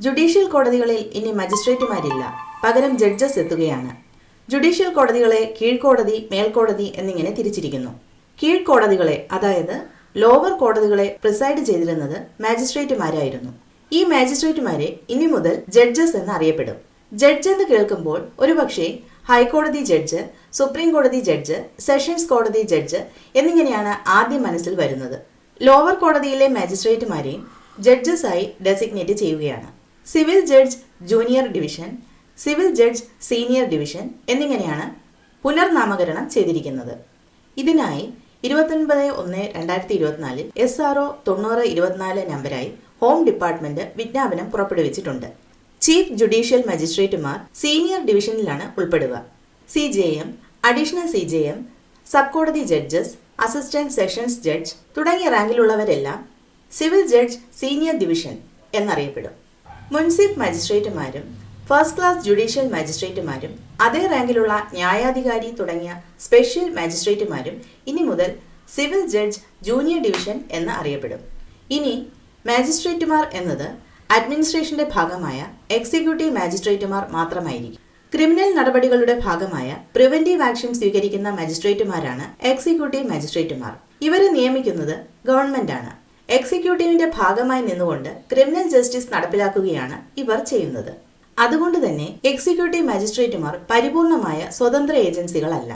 Judicial കോടതികളിൽ ഇനി മജിസ്ട്രേറ്റുമാരില്ല. പകരം ജഡ്ജസ് എത്തുകയാണ്. ജുഡീഷ്യൽ കോടതികളെ കീഴ്ക്കോടതി മേൽക്കോടതി എന്നിങ്ങനെ തിരിച്ചിരിക്കുന്നു. കീഴ്ക്കോടതികളെ അതായത് ലോവർ കോടതികളെ പ്രിസൈഡ് ചെയ്തിരുന്നത് മാജിസ്ട്രേറ്റുമാരായിരുന്നു. ഈ മാജിസ്ട്രേറ്റുമാരെ ഇനി മുതൽ ജഡ്ജസ് എന്ന് അറിയപ്പെടും. ജഡ്ജ് എന്ന് കേൾക്കുമ്പോൾ ഒരുപക്ഷെ ഹൈക്കോടതി ജഡ്ജ് സുപ്രീം കോടതി ജഡ്ജ് സെഷൻസ് കോടതി ജഡ്ജ് എന്നിങ്ങനെയാണ് ആദ്യം മനസ്സിൽ വരുന്നത്. ലോവർ കോടതിയിലെ മാജിസ്ട്രേറ്റുമാരെയും ആയി ഡെസിഗ്നേറ്റ് ചെയ്യുകയാണ്. Civil judge junior division civil judge senior division എന്നിങ്ങനെയാണ് പുനർനാമകരണം ചെയ്തിരിക്കുന്നത്. ഇതിനായി ഇരുപത്തൊൻപത് ഒന്ന് രണ്ടായിരത്തി ഇരുപത്തിനാലിൽ എസ് ആർ ഒ തൊണ്ണൂറ് ഇരുപത്തിനാല് നമ്പരായി ഹോം ഡിപ്പാർട്ട്മെന്റ് വിജ്ഞാപനം പുറപ്പെടുവിച്ചിട്ടുണ്ട്. ചീഫ് ജുഡീഷ്യൽ മജിസ്ട്രേറ്റുമാർ സീനിയർ ഡിവിഷനിലാണ് ഉൾപ്പെടുക. C J M additional C J M sub കോടതി ജഡ്ജസ് അസിസ്റ്റന്റ് സെഷൻസ് ജഡ്ജ് തുടങ്ങിയ റാങ്കിലുള്ളവരെല്ലാം സിവിൽ ജഡ്ജ് സീനിയർ ഡിവിഷൻ എന്നറിയപ്പെടും. മുൻസിഫ് മജിസ്ട്രേറ്റുമാരും ഫസ്റ്റ് ക്ലാസ് ജുഡീഷ്യൽ മജിസ്ട്രേറ്റുമാരും അതേ റാങ്കിലുള്ള ന്യായാധികാരി തുടങ്ങിയ സ്പെഷ്യൽ മജിസ്ട്രേറ്റുമാരും ഇനി മുതൽ സിവിൽ ജഡ്ജ് ജൂനിയർ ഡിവിഷൻ എന്ന് അറിയപ്പെടും. ഇനി മാജിസ്ട്രേറ്റുമാർ എന്നത് അഡ്മിനിസ്ട്രേഷന്റെ ഭാഗമായ എക്സിക്യൂട്ടീവ് മാജിസ്ട്രേറ്റുമാർ മാത്രമായിരിക്കും. ക്രിമിനൽ നടപടികളുടെ ഭാഗമായ പ്രിവെന്റീവ് ആക്ഷൻ സ്വീകരിക്കുന്ന മജിസ്ട്രേറ്റുമാരാണ് എക്സിക്യൂട്ടീവ് മജിസ്ട്രേറ്റുമാർ. ഇവരെ നിയമിക്കുന്നത് ഗവൺമെന്റാണ്. എക്സിക്യൂട്ടീവിന്റെ ഭാഗമായി നിന്നുകൊണ്ട് ക്രിമിനൽ ജസ്റ്റിസ് നടപ്പിലാക്കുകയാണ് ഇവർ ചെയ്യുന്നത്. അതുകൊണ്ട് തന്നെ എക്സിക്യൂട്ടീവ് മജിസ്ട്രേറ്റുമാർ പരിപൂർണമായ സ്വതന്ത്ര ഏജൻസികളല്ല.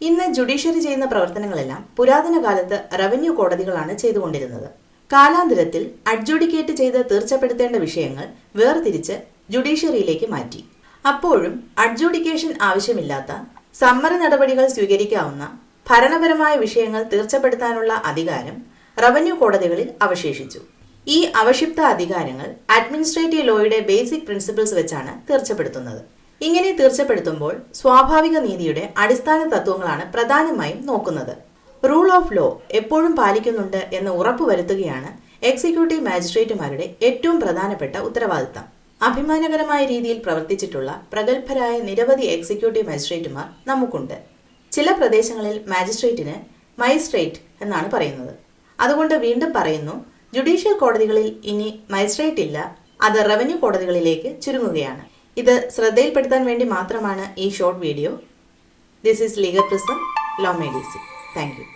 ഇന്ന് ജുഡീഷ്യറി ചെയ്യുന്ന പ്രവർത്തനങ്ങളെല്ലാം പുരാതന കാലത്ത് റവന്യൂ കോടതികളാണ് ചെയ്തുകൊണ്ടിരുന്നത്. കാലാന്തരത്തിൽ അഡ്ജുഡിക്കേറ്റ് ചെയ്ത് തീർച്ചപ്പെടുത്തേണ്ട വിഷയങ്ങൾ വേർതിരിച്ച് ജുഡീഷ്യറിയിലേക്ക് മാറ്റി. അപ്പോഴും അഡ്ജുഡിക്കേഷൻ ആവശ്യമില്ലാത്ത സമ്മറി നടപടികൾ സ്വീകരിക്കാവുന്ന ഭരണപരമായ വിഷയങ്ങൾ തീർച്ചപ്പെടുത്താനുള്ള അധികാരം റവന്യൂ കോടതികളിൽ അവശേഷിച്ചു. ഈ അവക്ഷിപ്ത അധികാരങ്ങൾ അഡ്മിനിസ്ട്രേറ്റീവ് ലോയുടെ ബേസിക് പ്രിൻസിപ്പിൾസ് വെച്ചാണ് തീർച്ചപ്പെടുത്തുന്നത്. ഇങ്ങനെ തീർച്ചപ്പെടുത്തുമ്പോൾ സ്വാഭാവിക നീതിയുടെ അടിസ്ഥാന തത്വങ്ങളാണ് പ്രധാനമായും നോക്കുന്നത്. റൂൾ ഓഫ് ലോ എപ്പോഴും പാലിക്കുന്നുണ്ട് എന്ന് ഉറപ്പുവരുത്തുകയാണ് എക്സിക്യൂട്ടീവ് മാജിസ്ട്രേറ്റുമാരുടെ ഏറ്റവും പ്രധാനപ്പെട്ട ഉത്തരവാദിത്തം. അഭിമാനകരമായ രീതിയിൽ പ്രവർത്തിച്ചിട്ടുള്ള പ്രഗത്ഭരായ നിരവധി എക്സിക്യൂട്ടീവ് മജിസ്ട്രേറ്റുമാർ നമുക്കുണ്ട്. ചില പ്രദേശങ്ങളിൽ മാജിസ്ട്രേറ്റിന് മജിസ്ട്രേറ്റ് എന്നാണ് പറയുന്നത്. അതുകൊണ്ട് വീണ്ടും പറയുന്നു ജുഡീഷ്യൽ കോടതികളിൽ ഇനി മജിസ്ട്രേറ്റ് ഇല്ല അത് റവന്യൂ കോടതികളിലേക്ക് ചുരുങ്ങുകയാണ്. ഇത് ശ്രദ്ധയിൽപ്പെടുത്താൻ വേണ്ടി മാത്രമാണ് ഈ short video. This is legal prism law medici thank you